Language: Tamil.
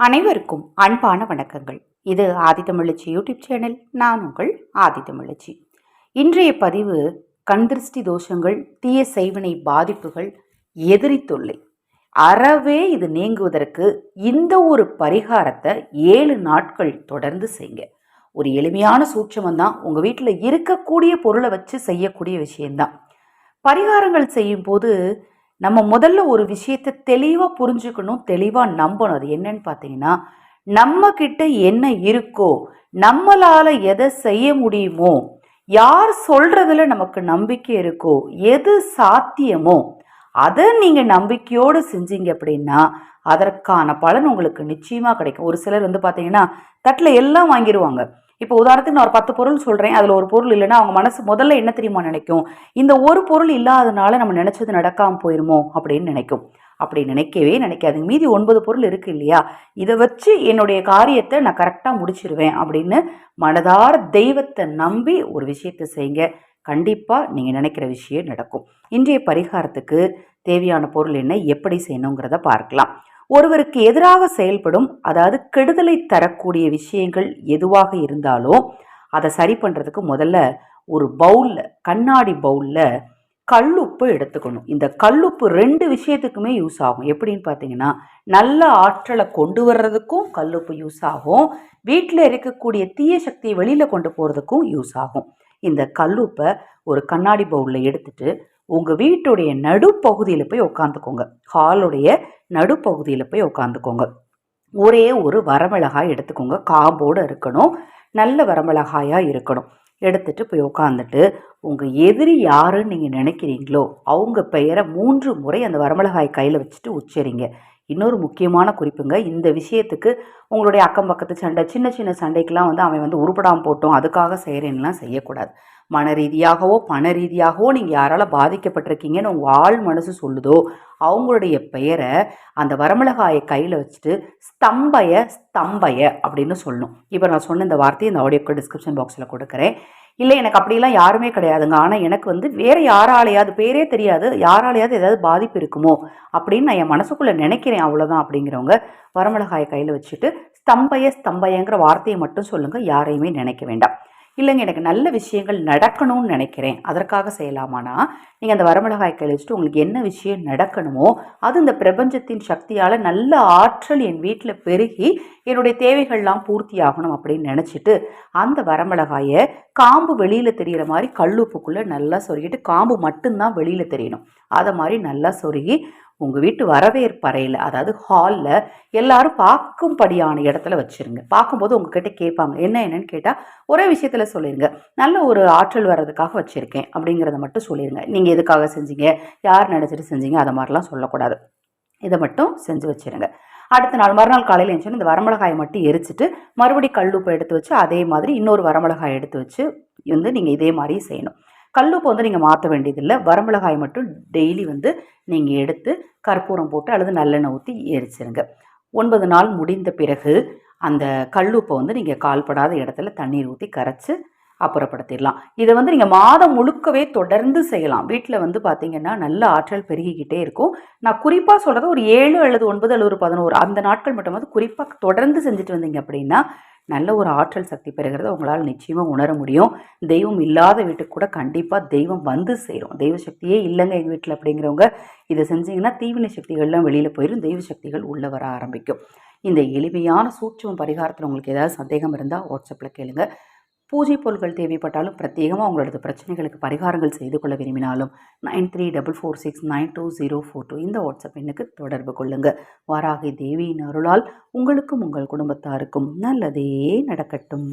அனைவருக்கும் அன்பான வணக்கங்கள். இது ஆதித்தமிழச்சி யூடியூப் சேனல் நான் உங்கள் ஆதித்தமிழச்சி இன்றைய பதிவு கண்திருஷ்டி தோஷங்கள் தீய செய்வினை பாதிப்புகள் எதிரி தொல்லை அறவே இது நீங்குவதற்கு இந்த ஒரு பரிகாரத்தை ஏழு நாட்கள் தொடர்ந்து செய்யுங்க. ஒரு எளிமையான சூட்சமம் தான். உங்கள் வீட்டில் இருக்கக்கூடிய பொருளை வச்சு செய்யக்கூடிய விஷயம்தான். பரிகாரங்கள் செய்யும்போது நம்ம முதல்ல ஒரு விஷயத்தை தெளிவாக புரிஞ்சுக்கணும் தெளிவாக நம்பணும். அது என்னன்னு பார்த்தீங்கன்னா நம்ம கிட்ட என்ன இருக்கோ நம்மளால் எதை செய்ய முடியுமோ யார் சொல்கிறதுல நமக்கு நம்பிக்கை இருக்கோ எது சாத்தியமோ அதை நீங்கள் நம்பிக்கையோடு செஞ்சீங்க அப்படின்னா அதற்கான பலன் உங்களுக்கு நிச்சயமாக கிடைக்கும். ஒரு சிலர் வந்து பார்த்தீங்கன்னா தட்டில் எல்லாம் வாங்கிடுவாங்க இப்போ உதாரணத்துக்கு நான் ஒரு பத்து பொருள் சொல்கிறேன் அதில் ஒரு பொருள் இல்லைன்னா அவங்க மனசு முதல்ல என்ன தெரியுமா நினைக்கும்? இந்த ஒரு பொருள் இல்லாதனால நம்ம நினச்சது நடக்காமல் போயிருமோ? அப்படின்னு நினைக்கும். அப்படி நினைக்கவே நினைக்காதுங்க. மீதி ஒன்பது பொருள் இருக்குது இல்லையா? இதை வச்சு என்னுடைய காரியத்தை நான் கரெக்டாக முடிச்சிருவேன் அப்படின்னு மனதார தெய்வத்தை நம்பி ஒரு விஷயத்தை செய்யுங்க. கண்டிப்பாக நீங்கள் நினைக்கிற விஷயம் நடக்கும். இன்றைய பரிகாரத்துக்கு தேவையான பொருள் என்ன? எப்படி செய்யணுங்கிறத பார்க்கலாம். ஒருவருக்கு எதிராக செயல்படும் அதாவது கெடுதலை தரக்கூடிய விஷயங்கள் எதுவாக இருந்தாலும் அதை சரி பண்ணுறதுக்கு முதல்ல ஒரு பவுலில் கண்ணாடி பவுலில் கல்லுப்பு எடுத்துக்கணும். இந்த கல்லுப்பு ரெண்டு விஷயத்துக்குமே யூஸ் ஆகும். எப்படின்னு பார்த்தீங்கன்னா நல்ல ஆற்றலை கொண்டு வர்றதுக்கும் கல்லுப்பு யூஸ் ஆகும். வீட்டில் இருக்கக்கூடிய தீய சக்தியை வெளியில் கொண்டு போகிறதுக்கும் யூஸ் ஆகும். இந்த கல்லுப்பை ஒரு கண்ணாடி பவுலில் எடுத்துட்டு உங்கள் வீட்டுடைய நடுப்பகுதியில் போய் உட்காந்துக்கோங்க ஹாலுடைய நடுப்பகுதியில் போய் உட்காந்துக்கோங்க ஒரே ஒரு வரமிளகாய் எடுத்துக்கோங்க. காம்போடு இருக்கணும். நல்ல வரமிளகாயாக இருக்கணும். எடுத்துட்டு போய் உட்காந்துட்டு உங்கள் எதிரி யாருன்னு நீங்கள் நினைக்கிறீங்களோ அவங்க பெயரை மூன்று முறை அந்த வரமிளகாய் கையில் வச்சுட்டு உச்சரிங்க. இன்னொரு முக்கியமான குறிப்புங்க இந்த விஷயத்துக்கு உங்களுடைய அக்கம் பக்கத்து சண்டை சின்ன சின்ன சண்டைக்கெலாம் வந்து அவன் வந்து உருப்படாமல் போட்டோம் அதுக்காக செய்கிறேன்லாம் செய்யக்கூடாது. மன ரீதியாகவோ பண ரீதியாகவோ நீங்கள் யாரால் பாதிக்கப்பட்டிருக்கீங்கன்னு உங்கள் ஆள் மனசு சொல்லுதோ அவங்களுடைய பெயரை அந்த வரமிளகாயை கையில் வச்சுட்டு ஸ்தம்பய ஸ்தம்பய அப்படின்னு சொல்லணும் இப்போ நான் சொன்ன இந்த வார்த்தையை இந்த ஆடியோக்கு டிஸ்கிரிப்ஷன் பாக்ஸில் கொடுக்குறேன். இல்லை எனக்கு அப்படிலாம் யாருமே கிடையாதுங்க. ஆனால் எனக்கு வந்து வேறு யாராலையாவது பேரே தெரியாது யாராலையாவது ஏதாவது பாதிப்பு இருக்குமோ அப்படின்னு நான் என் மனசுக்குள்ளே நினைக்கிறேன் அவ்வளோதான் அப்படிங்கிறவங்க. வரமிளகாயை கையில் வச்சுட்டு ஸ்தம்பய ஸ்தம்பயங்கிற வார்த்தையை மட்டும் சொல்லுங்கள் யாரையுமே நினைக்க வேண்டாம். இல்லைங்க எனக்கு நல்ல விஷயங்கள் நடக்கணும்னு நினைக்கிறேன். அதற்காக செய்யலாமானா? நீங்கள் அந்த வரமிளகாய் கழிச்சிட்டு உங்களுக்கு என்ன விஷயம் நடக்கணுமோ அது இந்த பிரபஞ்சத்தின் சக்தியால் நல்ல ஆற்றல் என் வீட்டில் பெருகி என்னுடைய தேவைகள்லாம் பூர்த்தி ஆகணும் அப்படின்னு நினச்சிட்டு அந்த வரமிளகாயை காம்பு வெளியில் தெரிகிற மாதிரி கல்லுப்புக்குள்ளே நல்லா சொருகிட்டு காம்பு மட்டும்தான் வெளியில் தெரியணும். அதை மாதிரி நல்லா சொருகி உங்கள் வீட்டு வரவேற்பறையில் அதாவது ஹாலில் எல்லாரும் பார்க்கும்படியான இடத்துல வச்சுருங்க. பார்க்கும்போது உங்ககிட்ட கேட்பாங்க. என்ன என்னன்னு கேட்டால் ஒரே விஷயத்தில் சொல்லிடுங்க நல்ல ஒரு ஆற்றல் வர்றதுக்காக வச்சுருக்கேன் அப்படிங்கிறத மட்டும் சொல்லிடுங்க நீங்கள் எதுக்காக செஞ்சீங்க? யார் நினச்சிட்டு செஞ்சீங்க? அதை மாதிரிலாம் சொல்லக்கூடாது. இதை மட்டும் செஞ்சு வச்சுருங்க. அடுத்த நாள் மறுநாள் காலையில் எழுந்துச்சு இந்த வரமிளகாயை மட்டும் எரிச்சிட்டு மறுபடி கல்லுப்பை எடுத்து வச்சு அதே மாதிரி இன்னொரு வரமிளகாய் எடுத்து வச்சு வந்து நீங்கள் இதே மாதிரி செய்யணும். கல்லுப்பு வந்து நீங்கள் மாற்ற வேண்டியதில்லை. வரமிளகாய் மட்டும் டெய்லி வந்து நீங்கள் எடுத்து கற்பூரம் போட்டு அல்லது நல்லெண்ணெய் ஊற்றி எரிச்சிருங்க. ஒன்பது நாள் முடிந்த பிறகு அந்த கல்லுப்பை வந்து நீங்கள் கால்படாத இடத்துல தண்ணீர் ஊற்றி கரைச்சி அப்புறப்படுத்திடலாம். இதை வந்து நீங்கள் மாதம் முழுக்கவே தொடர்ந்து செய்யலாம். வீட்டில் வந்து பார்த்தீங்கன்னா நல்ல ஆற்றல் பெருகிக்கிட்டே இருக்கும். நான் குறிப்பாக சொல்கிறது ஒரு ஏழு அல்லது ஒன்பது அல்லது ஒரு பதினோரு அந்த நாட்கள் மட்டும் வந்து குறிப்பாக தொடர்ந்து செஞ்சுட்டு வந்தீங்க அப்படின்னா நல்ல ஒரு ஆற்றல் சக்தி பெறுகிறத உங்களால் நிச்சயமாக உணர முடியும். தெய்வம் இல்லாத வீட்டுக்கு கூட கண்டிப்பாக தெய்வம் வந்து சேரும். தெய்வ சக்தியே இல்லைங்க எங்கள் வீட்டில் அப்படிங்கிறவங்க. இதை செஞ்சீங்கன்னா தீவினை சக்திகள்லாம் வெளியில் போயிடும் தெய்வ சக்திகள் உள்ளே வர ஆரம்பிக்கும். இந்த எளிமையான சூட்சம் பரிகாரத்தில் உங்களுக்கு ஏதாவது சந்தேகம் இருந்தால் வாட்ஸ்அப்பில் கேளுங்கள் பூஜை பொருட்கள் தேவைப்பட்டாலும் பிரத்யேகமாக உங்களோட பிரச்சனைகளுக்கு பரிகாரங்கள் செய்து கொள்ள விரும்பினாலும் nine three double four six nine two zero four two இந்த வாட்ஸ்அப் எண்ணுக்கு தொடர்பு கொள்ளுங்கள் வாராகி தேவியின் அருளால் உங்களுக்கும் உங்கள் குடும்பத்தாருக்கும் நல்லதே நடக்கட்டும்.